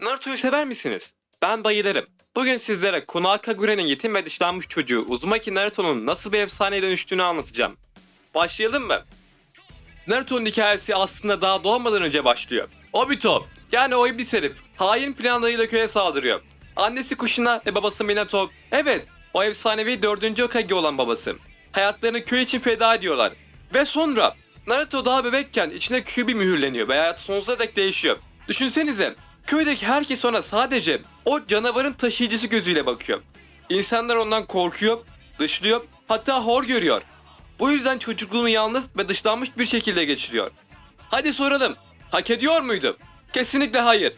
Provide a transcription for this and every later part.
Naruto'yu sever misiniz? Ben bayılırım. Bugün sizlere Konoha Kagure'nin yetim ve dışlanmış çocuğu Uzumaki Naruto'nun nasıl bir efsaneye dönüştüğünü anlatacağım. Başlayalım mı? Naruto'nun hikayesi aslında daha doğmadan önce başlıyor. Obito, yani o iblis herif, hain planlarıyla köye saldırıyor. Annesi Kushina ve babası Minato, evet o efsanevi 4. Hokage olan babası. Hayatlarını köy için feda ediyorlar. Ve sonra Naruto daha bebekken içine Kyuubi mühürleniyor ve hayatı sonsuza dek değişiyor. Düşünsenize, köydeki herkes ona sadece o canavarın taşıyıcısı gözüyle bakıyor. İnsanlar ondan korkuyor, dışlıyor, hatta hor görüyor. Bu yüzden çocukluğunu yalnız ve dışlanmış bir şekilde geçiriyor. Hadi soralım. Hak ediyor muydu? Kesinlikle hayır.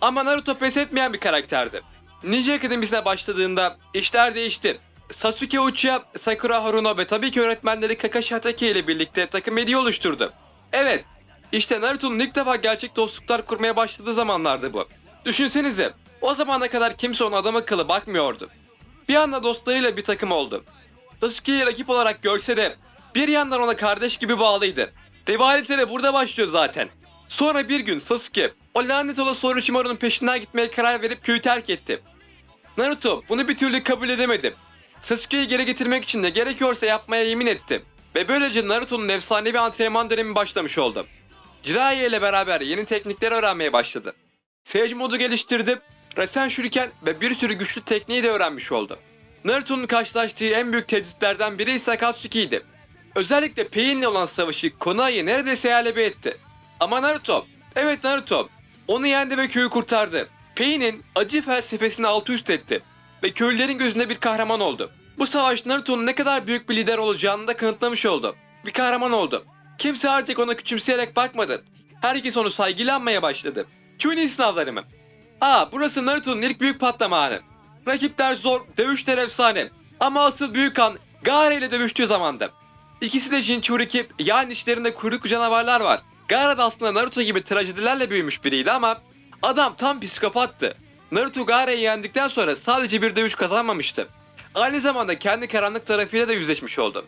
Ama Naruto pes etmeyen bir karakterdi. Ninja Akademisi'ne başladığında işler değişti. Sasuke Uchiha, Sakura Haruno ve tabii ki öğretmenleri Kakashi Hatake ile birlikte takım 7'yi oluşturdu. Evet, işte Naruto'nun ilk defa gerçek dostluklar kurmaya başladığı zamanlardı bu. Düşünsenize, o zamana kadar kimse ona adam akıllı bakmıyordu. Bir anda dostlarıyla bir takım oldu. Sasuke'yi rakip olarak görse de bir yandan ona kardeş gibi bağlıydı. Rivalite burada başlıyor zaten. Sonra bir gün Sasuke o lanet olası Orochimaru'nun peşinden gitmeye karar verip köyü terk etti. Naruto bunu bir türlü kabul edemedi. Sasuke'yi geri getirmek için de gerekiyorsa yapmaya yemin etti. Ve böylece Naruto'nun efsanevi antrenman dönemi başlamış oldu. Jiraiya ile beraber yeni teknikler öğrenmeye başladı. Sage modu geliştirdi, Rasen Shuriken ve bir sürü güçlü tekniği de öğrenmiş oldu. Naruto'nun karşılaştığı en büyük tehditlerden biri ise Akatsuki'ydi. Özellikle Pain'le olan savaşı Konoha'yı neredeyse yerle etti. Ama Naruto, evet Naruto, onu yendi ve köyü kurtardı. Pain'in acı felsefesini alt üst etti ve köylülerin gözünde bir kahraman oldu. Bu savaş Naruto'nun ne kadar büyük bir lider olacağını da kanıtlamış oldu. Bir kahraman oldu. Kimse artık ona küçümseyerek bakmadı. Herkes onu saygıyla anmaya başladı. Chunin sınavları mı? Aa burası Naruto'nun ilk büyük patlama anı. Rakipler zor, dövüşler efsane. Ama asıl büyük an Gaara ile dövüştüğü zamanda. İkisi de Jinchuriki yani içlerinde kuyruklu canavarlar var. Gaara da aslında Naruto gibi trajedilerle büyümüş biriydi ama adam tam psikopattı. Naruto Gaara'yı yendikten sonra sadece bir dövüş kazanmamıştı. Aynı zamanda kendi karanlık tarafıyla da yüzleşmiş oldu.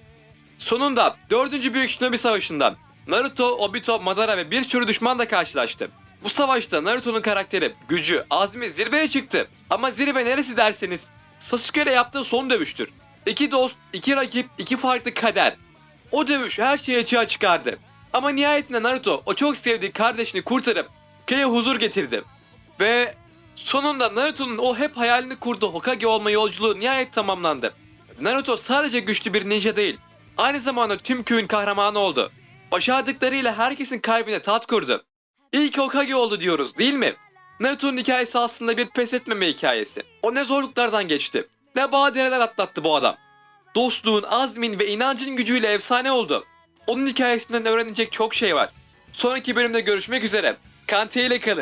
Sonunda 4. Büyük Shinobi Savaşı'nda Naruto, Obito, Madara ve bir sürü düşmanla karşılaştı. Bu savaşta Naruto'nun karakteri, gücü, azmi zirveye çıktı. Ama zirve neresi derseniz Sasuke ile yaptığı son dövüştür. İki dost, iki rakip, iki farklı kader. O dövüş her şeyi açığa çıkardı. Ama nihayetinde Naruto o çok sevdiği kardeşini kurtarıp köye huzur getirdi. Ve sonunda Naruto'nun o hep hayalini kurduğu Hokage olma yolculuğu nihayet tamamlandı. Naruto sadece güçlü bir ninja değil, aynı zamanda tüm köyün kahramanı oldu. Başardıklarıyla herkesin kalbine tat kurdu. İlk Hokage oldu diyoruz değil mi? Naruto'nun hikayesi aslında bir pes etmeme hikayesi. O ne zorluklardan geçti. Ne badireler atlattı bu adam. Dostluğun, azmin ve inancın gücüyle efsane oldu. Onun hikayesinden öğrenecek çok şey var. Sonraki bölümde görüşmek üzere. Kante ile kalın.